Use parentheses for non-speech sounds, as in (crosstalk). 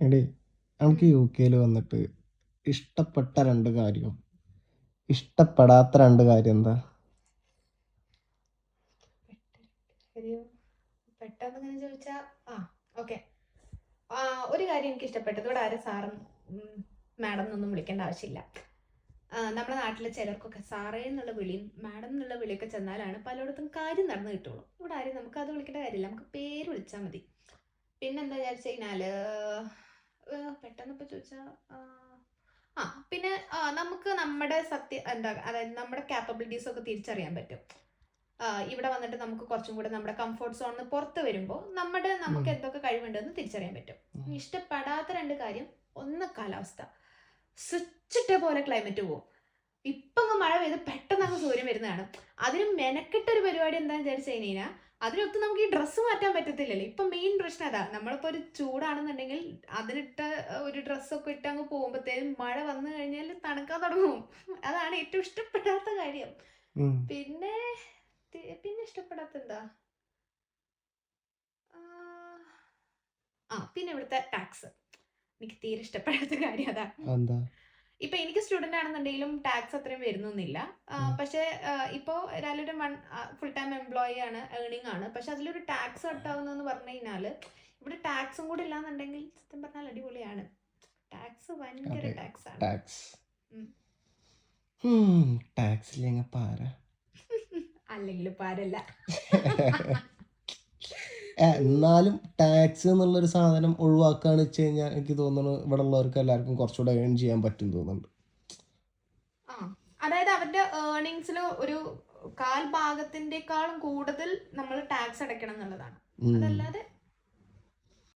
എടേ നമുക്ക് യു കെയിൽ വന്നിട്ട് ഇഷ്ടപ്പെട്ട രണ്ട് കാര്യം. ഇഷ്ടപ്പെടാത്ത രണ്ട് കാര്യം എന്താ? പെട്ടെന്ന് ചോദിച്ചാ ആ ഓക്കെ. ഒരു കാര്യം എനിക്ക് ഇഷ്ടപ്പെട്ടത് ഇവിടെ ആരും സാറും മാഡം എന്നൊന്നും വിളിക്കേണ്ട ആവശ്യമില്ല. നമ്മുടെ നാട്ടിലെ ചിലർക്കൊക്കെ സാറേ എന്നുള്ള വിളിയും മാഡം എന്നുള്ള വിളിയൊക്കെ ചെന്നാലാണ് പലയിടത്തും കാര്യം നടന്നു കിട്ടുള്ളൂ. ഇവിടെ ആരും നമുക്ക് അത് വിളിക്കേണ്ട കാര്യമില്ല. നമുക്ക് പേര് വിളിച്ചാൽ മതി. പിന്നെന്താ വിചാരിച്ചു കഴിഞ്ഞാൽ ഏ, പെട്ടെന്ന് ഇപ്പൊ ചോദിച്ചാൽ ആ, ആ പിന്നെ നമുക്ക് നമ്മുടെ സത്യ എന്താ അതായത് നമ്മുടെ കാപ്പബിലിറ്റീസ് ഒക്കെ തിരിച്ചറിയാൻ പറ്റും. ഇവിടെ വന്നിട്ട് നമുക്ക് കുറച്ചും കൂടെ നമ്മുടെ കംഫർട്ട് സോണിന് പുറത്ത് വരുമ്പോൾ നമ്മുടെ നമുക്ക്. എന്തൊക്കെ കഴിവുണ്ടെന്ന് തിരിച്ചറിയാൻ പറ്റും. ഇഷ്ടപ്പെടാത്ത രണ്ട് കാര്യം ഒന്ന് കാലാവസ്ഥ. സ്വിച്ചിട്ട പോലെ ക്ലൈമറ്റ് പോകും ഇപ്പൊ അങ്ങ് മഴ പെയ്ത് പെട്ടെന്ന് അങ്ങ് സൂര്യൻ വരുന്നതാണ്. അതിന് മെനക്കെട്ട ഒരു പരിപാടി എന്താണെന്ന് വിചാരിച്ചു കഴിഞ്ഞാൽ അതിനൊത്ത് നമുക്ക് ഈ ഡ്രസ്സ് മാറ്റാൻ പറ്റത്തില്ലല്ലോ? ഇപ്പൊ മെയിൻ പ്രശ്നം അതാ. നമ്മളിപ്പോ ഒരു ചൂടാണെന്നുണ്ടെങ്കിൽ അതിനിട്ട ഒരു ഡ്രസ്സൊക്കെ ഇട്ട് അങ്ങ് പോകുമ്പോഴത്തേനും മഴ വന്നു കഴിഞ്ഞാൽ തണുക്കാൻ തുടങ്ങും. അതാണ് ഏറ്റവും ഇഷ്ടപ്പെടാത്ത കാര്യം. പിന്നെ പിന്നെ ഇഷ്ടപ്പെടാത്ത എന്താ? ആ, പിന്നെ ഇവിടുത്തെ ടാക്സ് എനിക്ക് തീരെ ഇഷ്ടപ്പെടാത്ത കാര്യം അതാ. ഇപ്പൊ എനിക്ക് സ്റ്റുഡന്റ് ആണെന്നുണ്ടെങ്കിലും ടാക്സ് അത്രയും വരുന്നൊന്നുമില്ല. പക്ഷെ ഇപ്പോ ഒരാളുടെ വൺ ഫുൾ ടൈം എംപ്ലോയി ആണ് ഏർണിംഗ് ആണ്. പക്ഷെ അതിലൊരു ടാക്സ് കട്ടാവുന്നെന്ന് പറഞ്ഞു കഴിഞ്ഞാൽ ഇവിടെ ടാക്സും കൂടി ഇല്ലാന്നുണ്ടെങ്കിൽ സത്യം പറഞ്ഞാൽ അടിപൊളിയാണ്. ടാക്സ് ഭയങ്കര ടാക്സ് ആണ്. ടാക്സ്. ടാക്സ് പാര. (laughs) അല്ലെങ്കിൽ പാരല്ല. (laughs) എന്നാലും ടാക്സ് എന്നുള്ളൊരു സാധനം ഒഴിവാക്കാന്ന് വെച്ച് കഴിഞ്ഞാൽ എനിക്ക് തോന്നുന്നു ഇവിടെ ഉള്ളവർക്ക് എല്ലാവർക്കും കുറച്ചുകൂടെ ഏൺ ചെയ്യാൻ പറ്റും തോന്നുന്നുണ്ട്. അതായത് അവരുടെ ഏർണിങ്സിൽ ഒരു കാൽ ഭാഗത്തിന്റെക്കാളും കൂടുതൽ നമ്മൾ ടാക്സ് അടയ്ക്കണം എന്നുള്ളതാണ്. അതല്ലാതെ